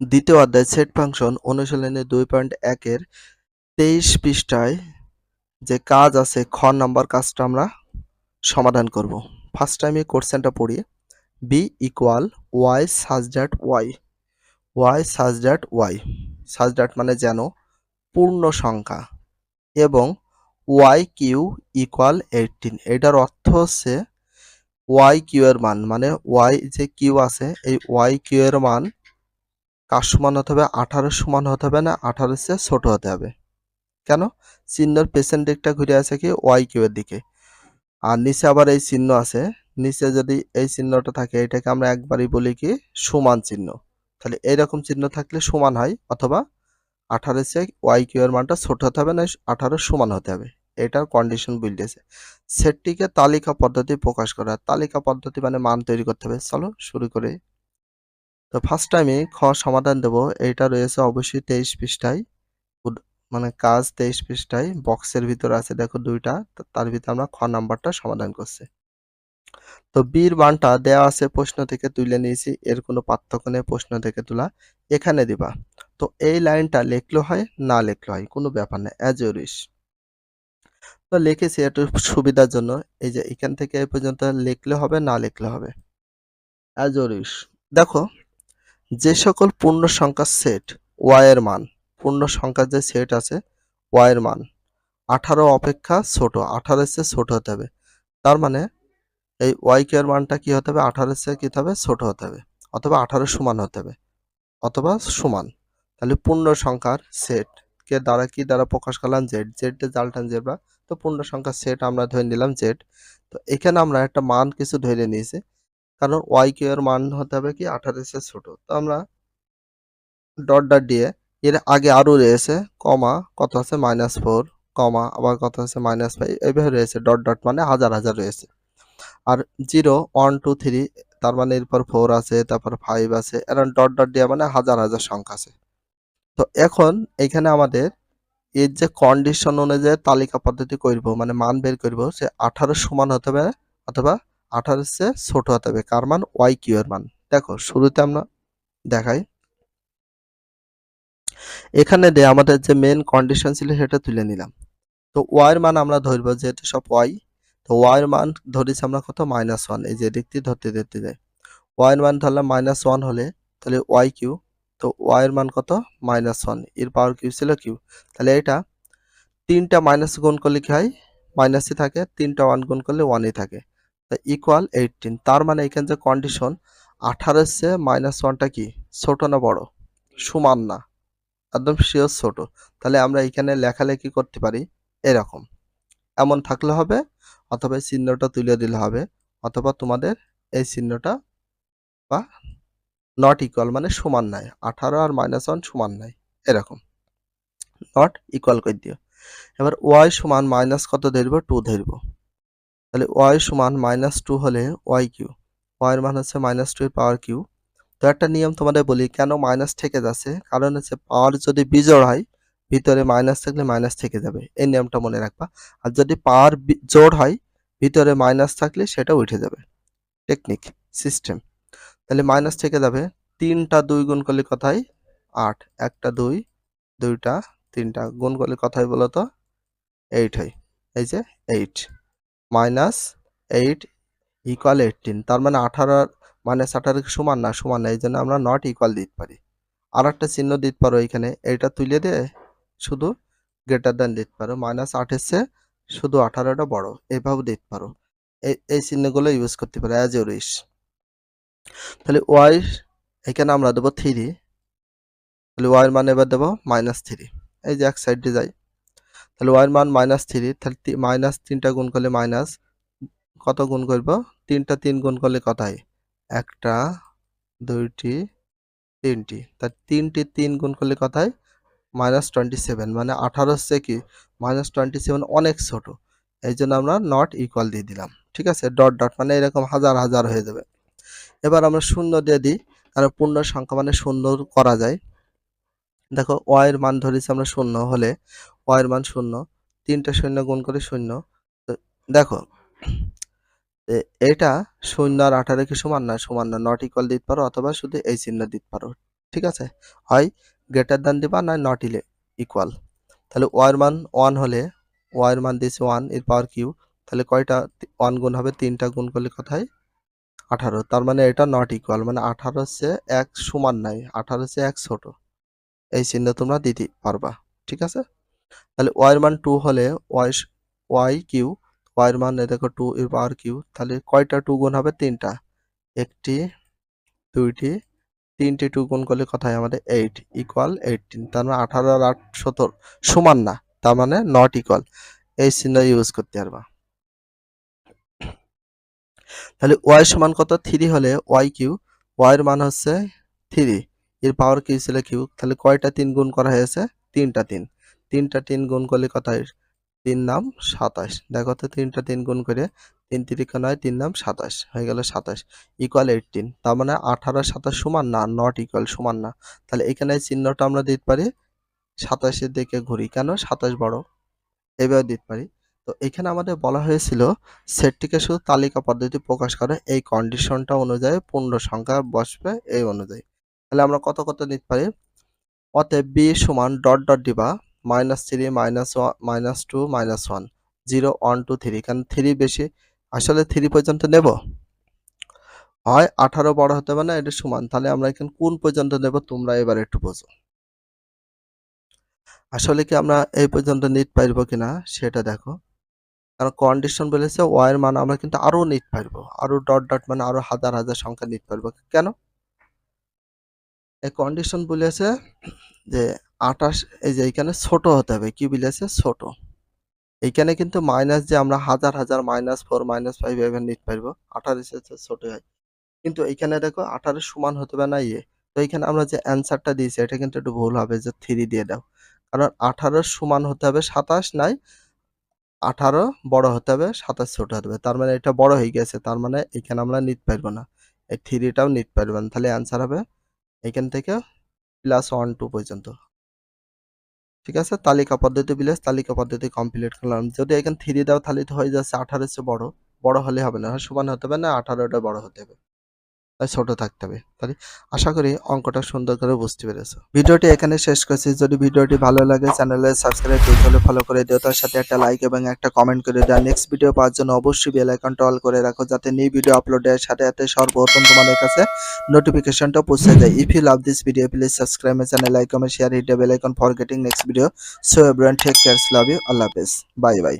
দ্বিতীয় অধ্যায়, set function অনুশীলনী দুই পয়েন্ট একের তেইশ পৃষ্ঠায় যে কাজ আছে, খ নাম্বার কাজটা আমরা সমাধান করব। ফার্স্ট আমি কোশ্চেনটা পড়ি B equal Y such that Y Y such that Y such that মানে যেন পূর্ণ সংখ্যা এবং ওয়াই কিউ ইকুয়াল এইটিন এটার অর্থ হচ্ছে ওয়াই কিউ এর মান মানে ওয়াই যে কিউ আছে, এই ওয়াই কিউ এর মান কার সমান হতে হবে? আঠারো সমান হতে হবে না? আঠারো সে ছোট হতে হবে। কেন? চিহ্নর পেছন দিকটা ঘুরে আছে কি? ওয়াই কিউ এর দিকে। আর নিচে আবার এই চিহ্ন আছে। নিচে যদি এই চিহ্নটা থাকে, এটাকে আমরা একবারই বলি কি? সমান চিহ্ন। তাহলে এইরকম চিহ্ন থাকলে সমান হয়? অথবা আঠারোর চেয়ে ওয়াই কিউ এর মানটা ছোট হতে হবে না? আঠারো সমান হতে হবে। এটার কন্ডিশন বুঝতেছে সেটটিকে তালিকা পদ্ধতি প্রকাশ করা। তালিকা পদ্ধতি মানে মান তৈরি করতে হবে। চলো শুরু করে। তো ফার্স্ট আমি খ সমাধান দেব। এইটা রয়েছে অবশ্যই তেইশ পৃষ্ঠায়। মানে কাজ তেইশ পৃষ্ঠায়। বক্সের ভিতরে আছে, দেখো দুইটা। তার ভিতরে আমরা খ নাম্বারটা সমাধান করছি। তো বির মানটা দেওয়া আছে প্রশ্ন থেকে তুলে নিয়েছি। এর কোনো পার্থক্য নেই প্রশ্ন থেকে তোলা। এখানে দিবা। তো এই লাইনটা লিখলে হয়, না লিখলে হয়, কোনো ব্যাপার না অ্যাজ ইউর তো লিখেছি একটু সুবিধার জন্য। এই যে এখান থেকে এই পর্যন্ত লিখলে হবে, না লিখলে হবে। অ্যাজ ইউর দেখো যে সকল পূর্ণ সংখ্যার সেট ওয়াই এর মান, পূর্ণ সংখ্যার যে সেট আছে ওয়াই এর মান, আঠারো অপেক্ষা ছোট আঠারোর চেয়ে ছোট হতে হবে। তার মানে এই ওয়াই কিউ এর মানটা কি হতে হবে? আঠারো চেয়ে কি হবে? ছোট হতে হবে। অথবা আঠারো সমান হতে হবে। অথবা সমান। তাহলে পূর্ণ সংখ্যার সেট কে দ্বারা কি দ্বারা প্রকাশ করলাম? জেড জেড জালটান জেব্রা তো পূর্ণ সংখ্যার সেট আমরা ধরে নিলাম জেড তো এখানে আমরা একটা মান কিছু ধরে নিয়েছি। কারণ ওয়াই কিউ এর মান হতে হবে কি আঠারো চেয়ে ছোট। তো আমরা ডট ডট দিয়ে এর আগে আরও রয়েছে, কমা, কত আছে? মাইনাস ফোর কমা, আবার কত আছে? মাইনাস ফাইভ এইভাবে রয়েছে। ডট ডট মানে হাজার হাজার রয়েছে। আর জিরো ওয়ান টু থ্রি তার মানে এরপর ফোর আছে, তারপর ফাইভ আছে এরকম ডট ডট দিয়ে মানে হাজার হাজার সংখ্যা আছে। তো এখন এখানে আমাদের এর যে কন্ডিশন অনুযায়ী তালিকা পদ্ধতি করব মানে মান বের করব, সে আঠারো সমান হতে হবে অথবা আঠারোর চেয়ে ছোট হতে হবে। কার মান? ওয়াই কিউ এর মান। দেখো, শুরুতে আমরা দেখাই। এখানে দিয়ে আমাদের যে মেন কন্ডিশন ছিল সেটা তুলে নিলাম। তো ওয়াই এর মান আমরা ধরবো যেহেতু সব ওয়াই তো ওয়াই এর মান ধরেছি আমরা কত? মাইনাস ওয়ান এই যে দিকটি ধরতে ধরতে যাই। ওয়াই এর মান ধরলাম মাইনাস ওয়ান হলে, তাহলে ওয়াই কিউ তো ওয়াই এর মান কত? মাইনাস ওয়ানের পাওয়ার কিউ ছিল কিউ তাহলে এটা তিনটা মাইনাস গুণ করলে কি হয়? মাইনাসই থাকে, তিনটা ওয়ান গুণ করলে ওয়ানই থাকে। ইকুয়াল এইটিন তার মানে এখানে যে কন্ডিশন আঠারোর চেয়ে মাইনাস ওয়ানটা কি? ছোট না বড়? সমান না। একদম শিওর ছোট। তাহলে আমরা এখানে লেখালেখি করতে পারি এরকম। এমন থাকলে হবে, অথবা এই চিহ্নটা তুলে দিলে হবে, অথবা তোমাদের এই চিহ্নটা বা নট ইকুয়াল মানে সমান নাই। আঠারো আর মাইনাস ওয়ান সমান নাই, এরকম। নট ইকুয়াল করে দিও। এবার ওয়াই সমান মাইনাস কত ধরবো? টু ধরবো। তাহলে ওয়াই সমান মাইনাস টু হলে ওয়াই কিউ ওয়াইয়ের মান হচ্ছে মাইনাস টু এর পাওয়ার কিউ তো একটা নিয়ম তোমাদের বলি, কেন মাইনাস থেকে যাচ্ছে? কারণ হচ্ছে পাওয়ার যদি বিজোড় হয়, ভিতরে মাইনাস থাকলে মাইনাস থেকে যাবে। এই নিয়মটা মনে রাখবা। আর যদি পাওয়ার জোড় হয়, ভিতরে মাইনাস থাকলে সেটা উঠে যাবে। টেকনিক সিস্টেম তাহলে মাইনাস থেকে যাবে। তিনটা দুই গুণ করলে কথাই আট। একটা, দুই, দুইটা, তিনটা। গুণ করলে কথাই বলো তো এইট হয়। এই যে eight minus eight equal eighteen. তার মানে আঠারো মাইনাস আঠারো সমান না? সমান না, এই জন্য আমরা নট ইকুয়াল দিতে পারি। আর একটা চিহ্ন দিতে পারো এখানে। এইটা তুলে দিয়ে শুধু গ্রেটার দেন দিতে পারো। মাইনাস আটের চেয়ে শুধু আঠারোটা বড়। এইভাবে দিতে পারো। এই এই চিহ্নগুলো ইউজ করতে পারো অ্যাজ ইউর উইশ তাহলে ওয়াই এখানে আমরা দেবো থ্রি তাহলে ওয়াইয়ের মান এবার দেবো মাইনাস থ্রি এই যে এক সাইডে যাই। তাহলে ওয়াইয়ের মান মাইনাস থ্রি তাহলে মাইনাস তিনটা গুণ করলে মাইনাস কত গুণ করব? তিনটা তিন গুণ করলে কত একটা, দুইটি, তিনটি। তার তিনটি তিন গুণ করলে কত হয় মাইনাস টোয়েন্টি সেভেন মানে আঠারো হচ্ছে কি? মাইনাস টোয়েন্টি সেভেন অনেক ছোট। এই জন্য আমরা নট ইকুয়াল দিয়ে দিলাম, ঠিক আছে? ডট ডট মানে এরকম হাজার হাজার হয়ে যাবে। এবার আমরা শূন্য দিয়ে দিই কারণ পূর্ণ সংখ্যা মানে শূন্য করা যায়। দেখো ওয়াইয়ের মান ধরেছি আমরা শূন্য হলে ওয়াইয়ের মান শূন্য, তিনটা শূন্য গুণ করে শূন্য। তো দেখো এটা শূন্য আর আঠারো কি সমান না? সমান না। নট ইকুয়াল দিতে পারো অথবা শুধু এই চিহ্ন দিতে পারো, ঠিক আছে? হয় গ্রেটার দ্যান দিবা না নট ইলে ইকুয়াল তাহলে ওয়ার মান ওয়ান হলে ওয়ার মান দিয়েছে ওয়ানের পাওয়ার কিউ তাহলে কয়টা? ওয়ান গুণ হবে তিনটা, গুণ করলে কোথায় আঠারো। তার মানে এটা নট ইকুয়াল মানে আঠারো হচ্ছে এক সমান নাই, আঠারো হচ্ছে এক ছোট। এই চিহ্ন তোমরা দিতে পারবা, ঠিক আছে? তাহলে ওয়াই মান টু হলে ওয়াই ওয়াই কিউ ওয়াই মান দেখো টু এর পাওয়ার কিউ, তাহলে কয়টা টু গুণ হবে? তিনটা। একটি, দুইটি, তিনটি টু গুণ করলে কথায় আমাদের এইট ইকুয়াল এইটিন তার মানে আঠারো আর আট সত্তর সমান না, তার মানে নট ইকুয়াল এই চিহ্ন ইউজ করতে পারবা। তাহলে ওয়াই সমান কত? থ্রি হলে ওয়াই কিউ ওয়াই এর মান হচ্ছে থ্রি এর পাওয়ার কিউ ছিল কিউ? তাহলে কয়টা তিন গুণ করা হয়েছে? তিনটা তিন। তিনটা তিন গুণ করলে কথায় তিন নাম সাতাশ। দেখো তো তিনটা তিন গুণ করে তিন তিরিকা নয়, তিন নাম সাতাশ। হয়ে গেল সাতাশ। ইকুয়াল এইটিন তার মানে আঠারো সাতাশ সমান না নট ইকুয়াল সমান না। তাহলে এখানে চিহ্নটা আমরা দিতে পারি সাতাশের দিকে ঘুরি। কেন? সাতাশ বড়। এভাবে দিতে পারি। তো এখানে আমাদের বলা হয়েছিল সেটটিকে শুধু তালিকা পদ্ধতি প্রকাশ করে এই কন্ডিশনটা অনুযায়ী পূর্ণ সংখ্যা বসবে এই অনুযায়ী। তাহলে আমরা কত কত নিতে পারি? অতএব বি সমান ডট ডট দিবা minus three minus one minus two minus one zero one two three কারণ থ্রি বেশি, আসলে থ্রি পর্যন্ত নেব? হয় আঠারো বড় হতে পারে না, এটা সমান, তাহলে আমরা এখানে কোন পর্যন্ত নেব তোমরা এবার একটু বোঝো। আসলে কি আমরা এই পর্যন্ত নিট পারব কিনা, সেটা দেখো। কারণ কন্ডিশন বলেছে ওয়ার মান আমরা কিন্তু আরও নিট পারব আরও ডট ডট মানে আরও হাজার হাজার সংখ্যা নিট পারব কেন? কন্ডিশন বলেছে যে আঠাশ, এই যে এইখানে ছোট হতে হবে। কি বলেছে? ছোট। এইখানে কিন্তু মাইনাস যে আমরা হাজার হাজার মাইনাস ফোর মাইনাস ফাইভ এভাবে নিতে পারব আঠারো ছোট হয়। কিন্তু এইখানে দেখো আঠারো সমান হতে হবে না ইয়ে। তো এইখানে আমরা যে অ্যান্সারটা দিয়েছি, এটা কিন্তু একটু ভুল হবে, যে থ্রি দিয়ে দাও। কারণ আঠারো সমান হতে হবে সাতাশ, নাই আঠারো বড় হতে হবে, সাতাশ ছোট হতে হবে। তার মানে এটা বড় হয়ে গেছে, তার মানে এখানে আমরা নিতে পারব না। এই থ্রিটাও নিতে পারব না। তাহলে অ্যান্সার হবে এখান থেকে প্লাস ওয়ান টু পর্যন্ত। ঠিক আছে? তালিকা পদ্ধতি প্লাস তালিকা পদ্ধতি কমপ্লিট করলাম। যদি এখানে থ্রি দাও, তাহলে তো হয়ে যাচ্ছে আঠারো বড়। বড় হলে হবে না। সমান হতে হবে না, আঠারোটা বড় হতে হবে। ছোট থাকতে হবে। তাহলে আশা করি অঙ্কটা সুন্দর করে বুঝতে পেরেছ। ভিডিওটি এখানে শেষ করছি। যদি ভিডিওটি ভালো লাগে চ্যানেলে সাবস্ক্রাইব করতে হলে ফলো করে দিও। তার সাথে একটা লাইক এবং একটা কমেন্ট করে দাও। নেক্সট ভিডিও পাওয়ার জন্য অবশ্যই বেল আইকনটা অল করে রাখো, যাতে নিউ ভিডিও আপলোডের সাথে সাথে সর্বপ্রথম তোমাদের কাছে নোটিফিকেশনটা পৌঁছে যায়। If you love this video please subscribe my channel like comment share hit the for getting next video so everyone take cares love you আল্লাহ হাফেজ বাই বাই